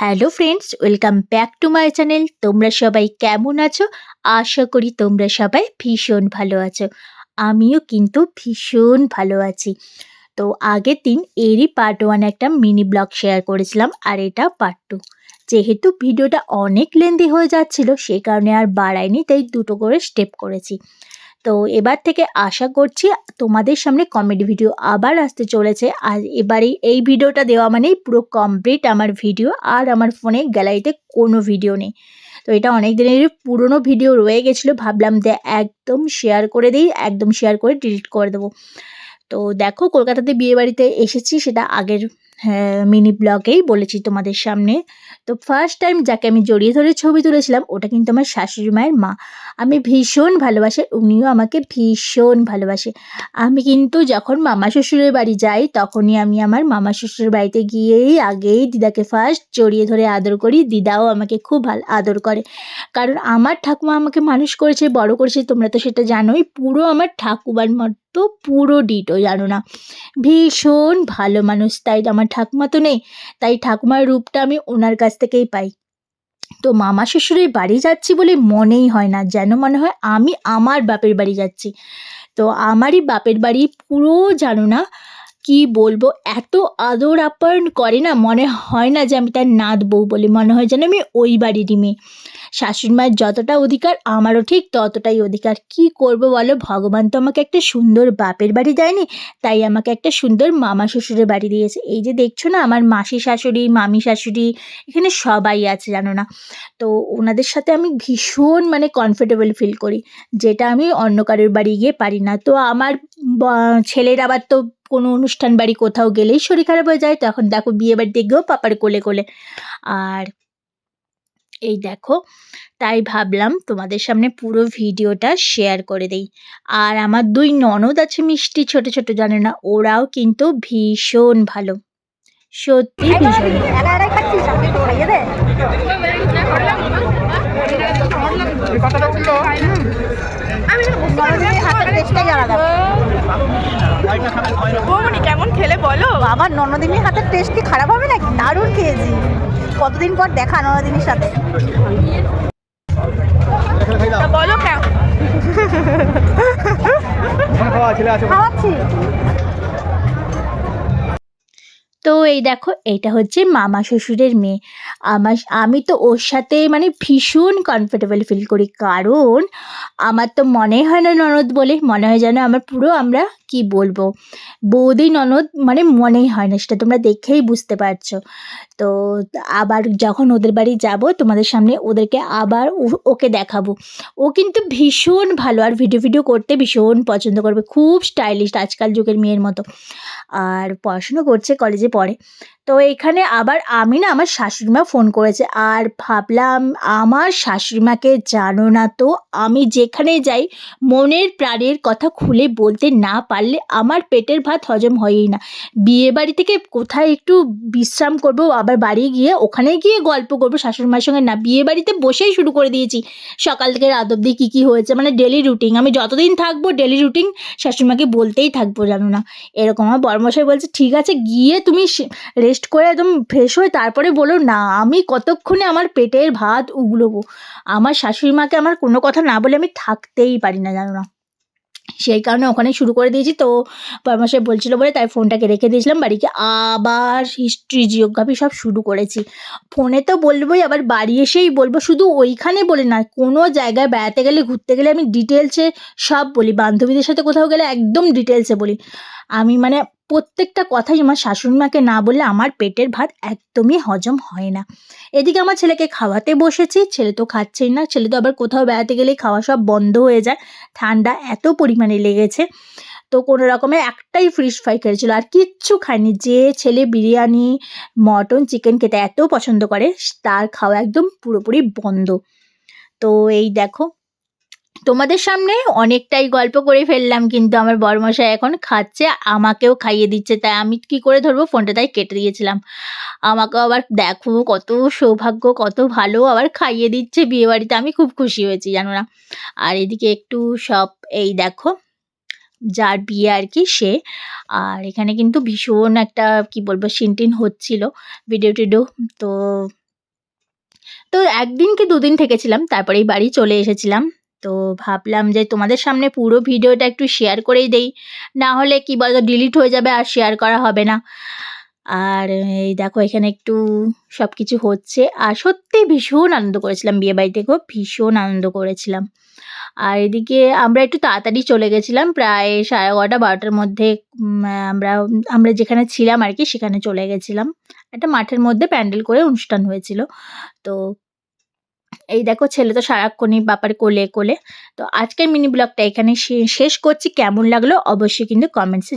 Hello friends welcome back to my channel তোমরা সবাই কেমন আছো? আশা করি তোমরা সবাই ভীষণ ভালো আছো। আমিও কিন্তু ভীষণ ভালো আছি। তো আগের দিন এরই পার্ট ওয়ান একটা মিনি ব্লগ শেয়ার করেছিলাম, আর এটা পার্ট টু যেহেতু ভিডিওটা অনেক লেন্দি হয়ে যাচ্ছিল সেই কারণে আর বাড়াইনি, তাই দুটো করে স্টেপ করেছি। তো এবার থেকে আশা করছি তোমাদের সামনে কমেডি ভিডিও আবার আসতে চলেছে। আর এবারে এই ভিডিওটা দেওয়া মানেই পুরো কমপ্লিট আমার ভিডিও আর আমার ফোনে গ্যালারিতে কোনো ভিডিও নেই। তো এটা অনেক দিনের পুরনো ভিডিও রয়ে গেছিল, ভাবলাম যে একদম শেয়ার করে দিই, একদম শেয়ার করে ডিলিট করে দেবো। তো দেখো কলকাতাতে বিয়ে বাড়িতে এসেছি, সেটা আগের মিনি ব্লগেই বলেছি তোমাদের সামনে। তো ফার্স্ট টাইম যাকে আমি জড়িয়ে ধরে ছবি তুলেছিলাম, ওটা কিন্তু আমার শাশুড়ি মায়ের মা। আমি ভীষণ ভালোবাসে, উনিও আমাকে ভীষণ ভালোবাসে। আমি কিন্তু যখন মামা শ্বশুরের বাড়ি যাই, তখনই আমি আমার মামা শ্বশুরের বাড়িতে গিয়েই আগেই দিদাকে ফার্স্ট জড়িয়ে ধরে আদর করি। দিদাও আমাকে খুব ভালো, আদর করে। কারণ আমার ঠাকুমা আমাকে মানুষ করেছে, বড় করেছে, তোমরা তো সেটা জানোই। পুরো আমার ঠাকুমার মতো পুরো ডিটো জানো না। ভীষণ ভালো মানুষ, তাই আমার ঠাকুমা তো নেই। তাই ঠাকুমার রূপটা আমি ওনার কাছ থেকেই পাই। তো মামা শ্বশুরের বাড়ি যাচ্ছি বলে মনেই হয় না, যেন মনে হয় আমি আমার বাপের বাড়ি যাচ্ছি। তো আমারই বাপের বাড়ি পুরো জানো না কি বলব? এত আদর আপ্যায়ন করে না, মনে হয় না যে আমি তার নাত বউ বলে, মনে হয় যেন আমি ওই বাড়িরই মেয়ে। শাশুড়ি মায়ের যতটা অধিকার, আমারও ঠিক ততটাই অধিকার। কি করব বলো? ভগবান তো আমাকে একটা সুন্দর বাপের বাড়ি দেয়নি, তাই আমাকে একটা সুন্দর মামা শ্বশুরের বাড়ি দিয়েছে। এই যে দেখছ না, আমার মাসি শাশুড়ি, মামি শাশুড়ি, এখানে সবাই আছে, জানো না? তো ওনাদের সাথে আমি ভীষণ মানে কমফোর্টেবল ফিল করি, যেটা আমি অন্য কারোর বাড়ি গিয়ে পারি না। তো আমার ছেলের আবার তো কোনো অনুষ্ঠান বাড়ি কোথাও গেলেই শরীর খারাপ হয়ে যায় তখন দেখো বিয়ে বাড়িতে গিয়েও পাপার কোলে কোলে। আর এই দেখো তাই ভাবলাম তোমাদের সামনে পুরো ভিডিওটা শেয়ার করে দেই। আর আমার দুই ননদ আছে মিষ্টি ছোট ছোট জানে না ওরাও কিন্তু ভীষণ ভালো। সত্যি ভীষণ কেমন খেলে বলো? আমার ননদিনীর হাতের টেস্ট কি খারাপ হবে নাকি? দারুণ খেয়েছি। কতদিন পর দেখা ননদিনীর সাথে? বলো কেমন খাওয়াচ্ছি। তো এই দেখো এটা হচ্ছে মামা শ্বশুরের মেয়ে। আমার আমি তো ওর সাথে মানে ভীষণ কমফোর্টেবল ফিল করি। কারণ আমার তো মনে হয় না ননদ বলে মনে হয় যেন আমার পুরো আমরা কি বলব? বৌদি ননদ মানে মনেই হয় না, সেটা তোমরা দেখেই বুঝতে পারছ। তো আবার যখন ওদের বাড়ি যাব, তোমাদের সামনে ওদেরকে আবার ওকে দেখাবো। ও কিন্তু ভীষণ ভালো, আর ভিডিও ভিডিও করতে ভীষণ পছন্দ করবে, খুব স্টাইলিশ আজকাল যুগের মেয়ের মতো। আর পড়াশুনো করছে কলেজে পড়ে। তো এখানে আবার আমি না, আমার শাশুড়িমা ফোন করেছে, আর ভাবলাম আমার শাশুড়িমাকে জানো না তো, আমি যেখানে যাই, মনের প্রাণের কথা খুলে বলতে না পারলে আমার পেটের ভাত হজম হয়ই না। বিয়ে বাড়ি থেকে কোথায় একটু বিশ্রাম করব, আবার বাড়ি গিয়ে ওখানে গিয়ে গল্প করব শাশুড়িমার সঙ্গে? না, বিয়ে বাড়িতে বসেই শুরু করে দিয়েছি। সকাল থেকে রাত অব্দি কী কী হয়েছে? মানে ডেলি রুটিন আমি যতদিন থাকব ডেলি রুটিন শাশুড়িমাকে বলতেই থাকব জানো না। এরকম আমার বড়মশাই বলছে, ঠিক আছে, গিয়ে তুমি রেস্ট করে একদম ফ্রেশ হয়ে তারপরে বলো না, আমি কতক্ষণে আমার পেটের ভাত উগলোবো? আমার শাশুড়ি মাকে আমার কোনো কথা না বলে আমি থাকতেই পারি না জানো না। সেই কারণে ওখানে শুরু করে দিয়েছি। তো পরামর্শে বলছিল বলে তাই ফোনটাকে রেখে দিয়েছিলাম। বাড়িকে আবার হিস্ট্রি জিওগ্রাফি সব শুরু করেছি। ফোনে তো বলবোই, আবার বাড়ি এসেই বলব। শুধু ওইখানে বলে না, কোনো জায়গায় বেড়াতে গেলে, ঘুরতে গেলে আমি ডিটেলসে সব বলি। বান্ধবীদের সাথে কোথাও গেলে একদম ডিটেলসে বলি। আমি মানে প্রত্যেকটা কথাই আমার শাশুড়ি মাকে না বললে আমার পেটের ভাত একদমই হজম হয় না। এদিকে আমার ছেলেকে খাওয়াতে বসেছি, ছেলে তো খাচ্ছেই না, ছেলে তো আবার কোথাও বেড়াতে গেলেই খাওয়া সব বন্ধ হয়ে যায়, ঠান্ডা এত পরিমাণে লেগেছে। তো কোনো রকমে একটাই ফিশ ফ্রাই খেয়েছিল, আর কিচ্ছু খায়নি। যে ছেলে বিরিয়ানি, মটন চিকেন খেতে এত পছন্দ করে, তার খাওয়া একদম পুরোপুরি বন্ধ। তো এই দেখো তোমাদের সামনে অনেকটাই গল্প করে ফেললাম, কিন্তু আমার বড়মশাই এখন খাচ্ছে, আমাকেও খাইয়ে দিচ্ছে, তাই আমি কি করে ধরবো? ফোনটা তাই কেটে দিয়েছিলাম। আমাকেও আবার দেখো কত সৌভাগ্য, কত ভালো আবার খাইয়ে দিচ্ছে বিয়ে বাড়িতে আমি খুব খুশি হয়েছি, জানো না? আর এদিকে একটু সব, এই দেখো, যার বিয়ে আর কি সে, আর এখানে কিন্তু ভীষণ একটা, কি বলব সিনটিন হচ্ছিল ভিডিও টিডিও তো তো একদিন কি দুদিন থেকেছিলাম, তারপরেই বাড়ি চলে এসেছিলাম। তো ভাবলাম যে তোমাদের সামনে পুরো ভিডিওটা একটু শেয়ার করেই দেই। না হলে কি বলতো ডিলিট হয়ে যাবে আর শেয়ার করা হবে না। আর এই দেখো, এখানে একটু সব কিছু হচ্ছে। আর সত্যিই ভীষণ আনন্দ করেছিলাম বিয়ে বাড়িতে গো, ভীষণ আনন্দ করেছিলাম। আর এদিকে আমরা একটু তাড়াতাড়ি চলে গেছিলাম, প্রায় সাড়ে এগারোটা, বারোটার মধ্যে আমরা আমরা যেখানে ছিলাম আর কি, সেখানে চলে গেছিলাম। একটা মাঠের মধ্যে প্যান্ডেল করে অনুষ্ঠান হয়েছিল। তো এই দেখো ছেলে তো সারাক্ষণই বাপার কোলে কোলে। তো আজকের মিনি ব্লগটা এখানে শেষ করছি। কেমন লাগল অবশ্যই কিন্তু কমেন্টসে